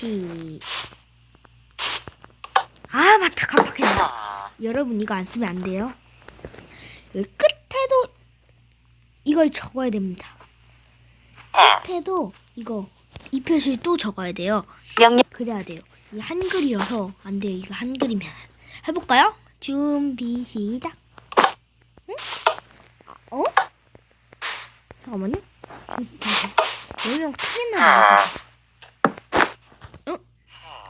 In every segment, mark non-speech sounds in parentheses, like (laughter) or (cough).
시. 아 맞다 깜빡했네. 여러분 이거 안 쓰면 안 돼요. 여기 끝에도 이걸 적어야 됩니다. 끝에도 이거 이 표시를 또 적어야 돼요. 명령 그래야 돼요. 이 한글이어서 안 돼요. 이거 한글이면 해볼까요? 준비 시작. 응? 어? 잠깐만요. 여기랑 크게 나와.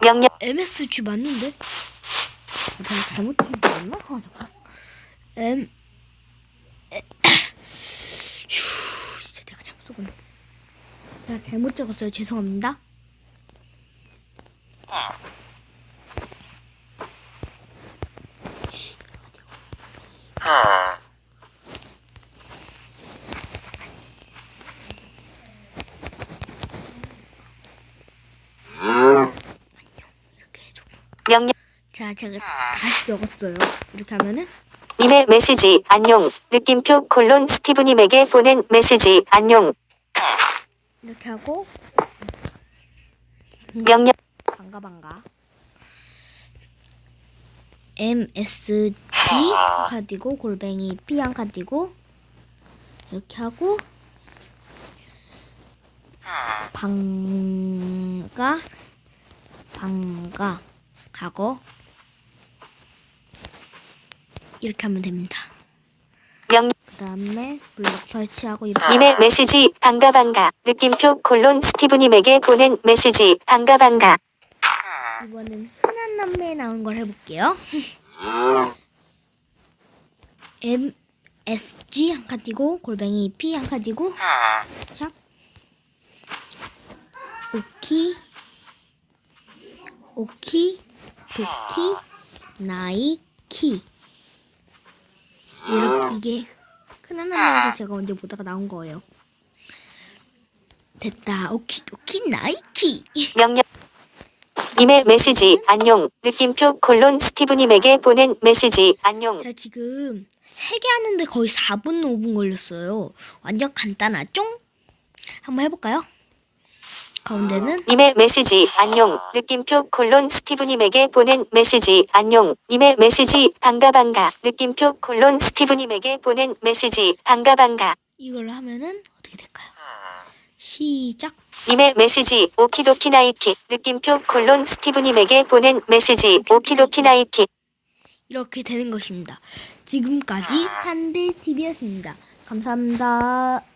명령 MSG 맞는데? 아, 내가 잘못 찍었나? 아, 잠깐. M 에, (coughs) 휴, 진짜 내가 잘못 적었네. 내가 잘못 적었어요. 죄송합니다. 이렇게 해줘. 명령 자, 제가 다시 적었어요. 이렇게 하면은? 님의 메시지 안녕. 느낌표 콜론 스티브님에게 보낸 메시지 안녕. 이렇게 하고. 명령. 반가 반가. MSG 띄고 골뱅이 칸 띄고. 이렇게 하고. 반가 반가 하고 이렇게 하면 됩니다. 명령 그 다음에 블록 설치하고 이렇게 님의 메시지 반가 반가. 느낌표 콜론 스티브님에게 보낸 메시지 반가 반가. 이번엔 흔한 남매에 나온 걸 해볼게요. (laughs) M S G 한 칸 띄고 골뱅이 P 한 칸 띄고. 샵 오키. 오키. 도키. 나이키 이렇게 이게 흔한 남매에서 제가 언제 보다가 나온 거예요. 됐다 오키 도키 나이키 명령 님의 메시지 안녕 느낌표 콜론 스티브님에게 보낸 메시지 안녕 제가 지금 3개 하는데 거의 4분, 5분 걸렸어요. 완전 간단하죠? 한번 해볼까요? 가운데는 님의 메시지 안녕 느낌표 콜론 스티브님에게 보낸 메시지 안녕 님의 메시지 반가 반가 느낌표 콜론 스티브님에게 보낸 메시지 반가 반가 이걸로 하면은 어떻게 될까요? 시작. 님의 메시지 오키도키 나이키 느낌표 콜론 스티브님에게 보낸 메시지 오키도키 나이키 이렇게 되는 것입니다. 지금까지 산들TV였습니다. 감사합니다.